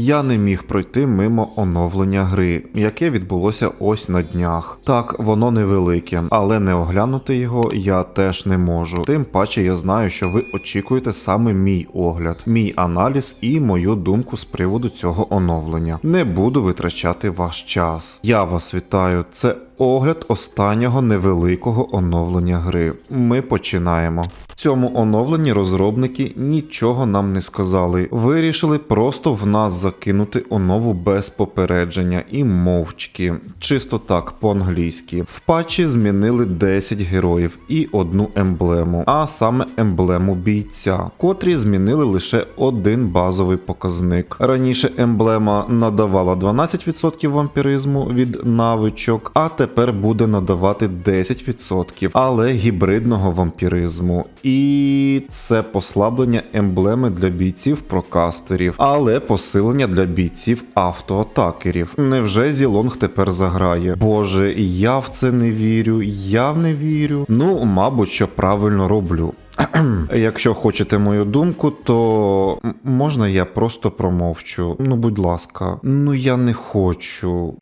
Я не міг пройти мимо оновлення гри, яке відбулося ось на днях. Так, воно невелике, але не оглянути його я теж не можу. Тим паче я знаю, що ви очікуєте саме мій огляд, мій аналіз і мою думку з приводу цього оновлення. Не буду витрачати ваш час. Я вас вітаю. Це огляд останнього невеликого оновлення гри. Ми починаємо. В цьому оновленні розробники нічого нам не сказали. Вирішили просто в нас закинути онову без попередження і мовчки. Чисто так, по-англійськи. В патчі змінили 10 героїв і одну емблему, а саме емблему бійця, котрі змінили лише один базовий показник. Раніше емблема надавала 12% вампіризму від навичок, а тепер буде надавати 10%, але гібридного вампіризму. І це послаблення емблеми для бійців прокастерів, але посилення для бійців автоатакерів. Невже Зілонг тепер заграє? Боже, я в це не вірю, я не вірю. Ну, мабуть, що правильно роблю. Якщо хочете мою думку, то можна я просто промовчу. Ну, будь ласка, ну я не хочу.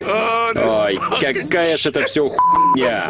Ой, какая же это все хуйня.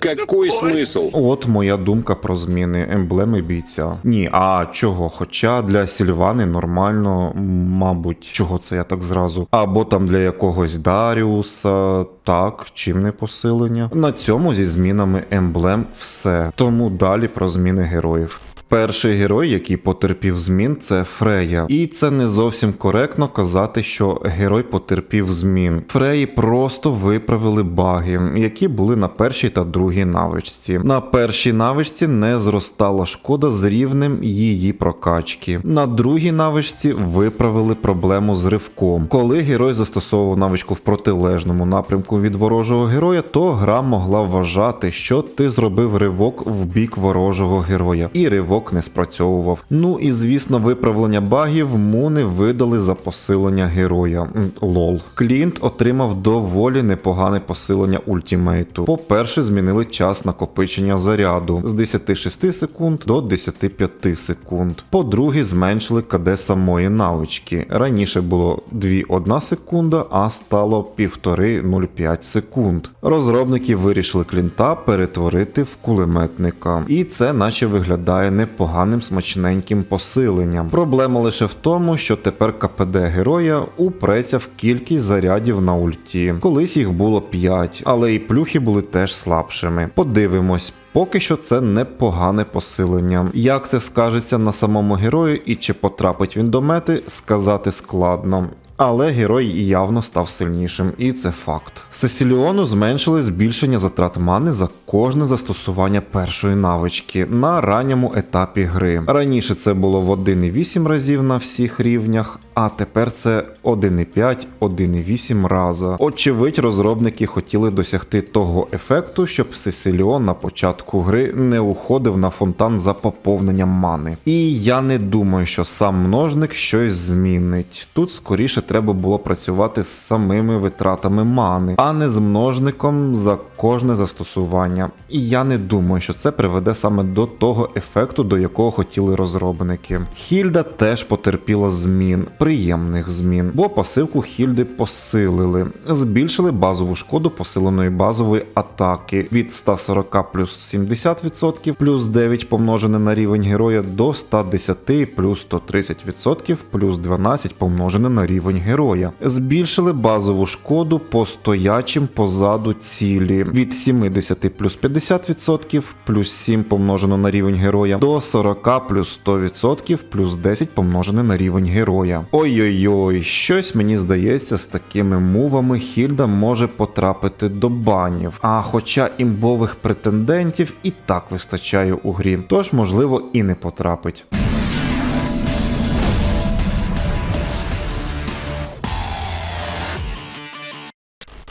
Какой смысл? От моя думка про зміни емблеми бійця. Ні, а чого? Хоча для Сільвани нормально, мабуть, чого це я так зразу. Або там для якогось Даріуса, так, чим не посилення. На цьому зі змінами емблем все. Тому далі про зміни героїв. Перший герой, який потерпів змін, це Фрея. І це не зовсім коректно казати, що герой потерпів змін. Фреї просто виправили баги, які були на першій та другій навичці. На першій навичці не зростала шкода з рівнем її прокачки. На другій навичці виправили проблему з ривком. Коли герой застосовував навичку в протилежному напрямку від ворожого героя, то гра могла вважати, що ти зробив ривок в бік ворожого героя, і ривок не спрацьовував. Ну і звісно, виправлення багів муни видали за посилення героя. Лол. Клінт отримав доволі непогане посилення ультімейту. По-перше, змінили час накопичення заряду з 10,6 секунд до 10,5 секунд. По-друге, зменшили КД самої навички. Раніше було 2,1 секунда, а стало 1,5-0,5 секунд. Розробники вирішили клінта перетворити в кулеметника. І це наче виглядає непоганим смачненьким посиленням. Проблема лише в тому, що тепер КПД героя упреться в кількість зарядів на ульті. Колись їх було 5, але і плюхи були теж слабшими. Подивимось. Поки що це непогане посилення. Як це скажеться на самому герою і чи потрапить він до мети, сказати складно. Але герой явно став сильнішим, і це факт. Сесіліону зменшили збільшення затрат мани за кожне застосування першої навички на ранньому етапі гри. Раніше це було в 1,8 разів на всіх рівнях, а тепер це 1,5, 1,8 раза. Очевидь, розробники хотіли досягти того ефекту, щоб Сесіліон на початку гри не уходив на фонтан за поповненням мани. І я не думаю, що сам множник щось змінить. Тут скоріше треба було працювати з самими витратами мани, а не з множником за кожне застосування. І я не думаю, що це приведе саме до того ефекту, до якого хотіли розробники. Хільда теж потерпіла змін, приємних змін, бо пасивку Хільди посилили, збільшили базову шкоду посиленої базової атаки від 140 плюс 70% плюс 9 помножене на рівень героя до 110 плюс 130% плюс 12 помножене на рівень героя. Збільшили базову шкоду по стоячим позаду цілі від 70 плюс 50% плюс 7 помножено на рівень героя до 40 плюс 100% плюс 10 помножене на рівень героя. Ой-ой-ой, щось мені здається, з такими мувами Хільда може потрапити до банів. А хоча імбових претендентів і так вистачає у грі, тож можливо і не потрапить.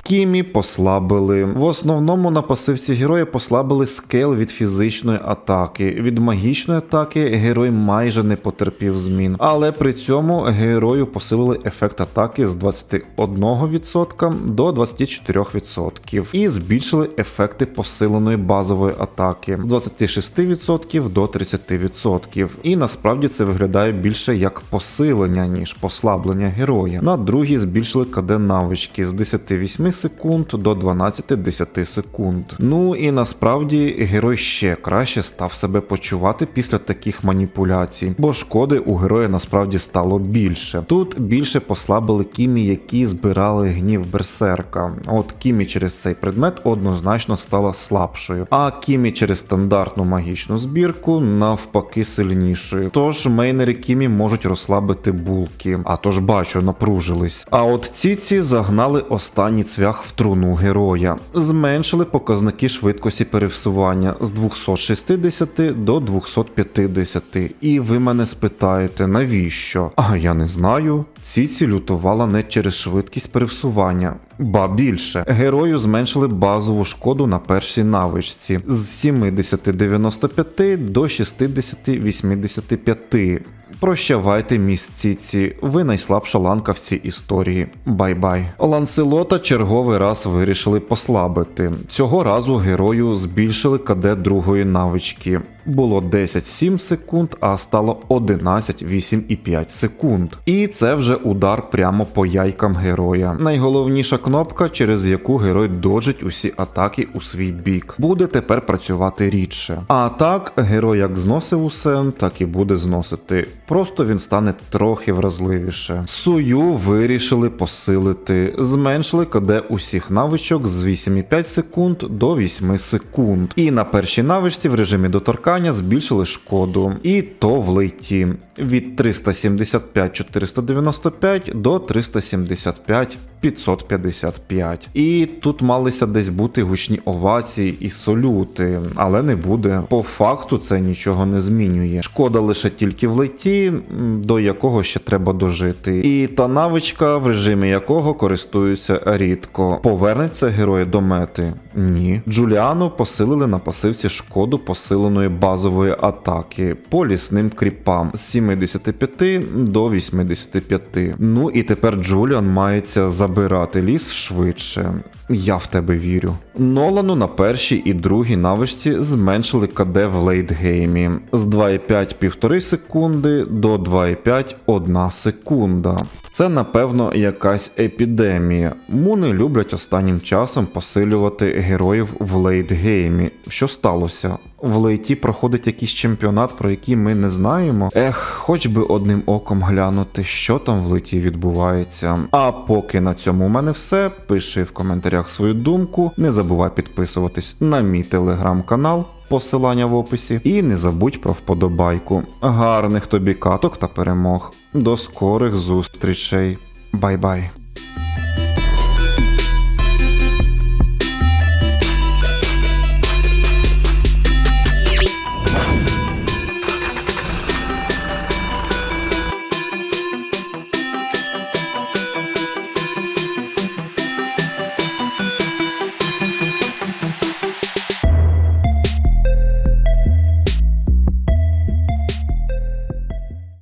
Кімі послабили. В основному на пасивці героя послабили скейл від фізичної атаки. Від магічної атаки герой майже не потерпів змін. Але при цьому герою посилили ефект атаки з 21% до 24% і збільшили ефекти посиленої базової атаки з 26% до 30%. І насправді це виглядає більше як посилення, ніж послаблення героя. На другій збільшили КД навички з 10-8 секунд до 12-10 секунд. Ну і насправді герой ще краще став себе почувати після таких маніпуляцій, бо шкоди у героя насправді стало більше. Тут більше послабили кімі, які збирали гнів берсерка. От кімі через цей предмет однозначно стала слабшою, а кімі через стандартну магічну збірку навпаки сильнішою. Тож мейнери кімі можуть розслабити булки. А тож бачу, напружились. А от ціці загнали останні останній цвях в труну героя, зменшили показники швидкості перевсування з 260 до 250. І ви мене спитаєте, навіщо? А я не знаю. Ціці лютувала не через швидкість пересування. Ба більше, герою зменшили базову шкоду на першій навичці з 70-95 до 60-85. Прощавайте, місціці, ви найслабша ланка в цій історії. Бай-бай. Ланселота черговий раз вирішили послабити. Цього разу герою збільшили КД другої навички. Було 10-7 секунд, а стало 11-8,5 секунд. І це вже удар прямо по яйкам героя. Найголовніша кнопка, через яку герой доджить усі атаки у свій бік. Буде тепер працювати рідше. А так, герой як зносив усе, так і буде зносити. Просто він стане трохи вразливіше. Сую вирішили посилити, зменшили КД усіх навичок з 8,5 секунд до 8 секунд. І на першій навичці в режимі доторкання збільшили шкоду. І то в лейті від 375-495 до 375 555. І тут малися десь бути гучні овації і солюти, але не буде. По факту це нічого не змінює. Шкода лише тільки в леті, до якого ще треба дожити. І та навичка, в режимі якого користуються рідко. Повернеться герой до мети? Ні. Джуліану посилили на пасивці шкоду посиленої базової атаки по лісним кріпам з 75 до 85. Ну і тепер Джуліан мається забирати ліс швидше. Я в тебе вірю. Нолану на першій і другій навичці зменшили КД в лейтгеймі з 2,5 1,5 секунди до 2,5 1 секунда. Це напевно якась епідемія. Муни люблять останнім часом посилювати героїв в лейтгеймі. Що сталося? В лейті проходить якийсь чемпіонат, про який ми не знаємо. Ех, хоч би одним оком глянути, що там в лейті відбувається. А поки на цьому у мене все. Пиши в коментарях свою думку. Не забувай підписуватись на мій телеграм-канал. Посилання в описі. І не забудь про вподобайку. Гарних тобі каток та перемог. До скорих зустрічей. Бай-бай.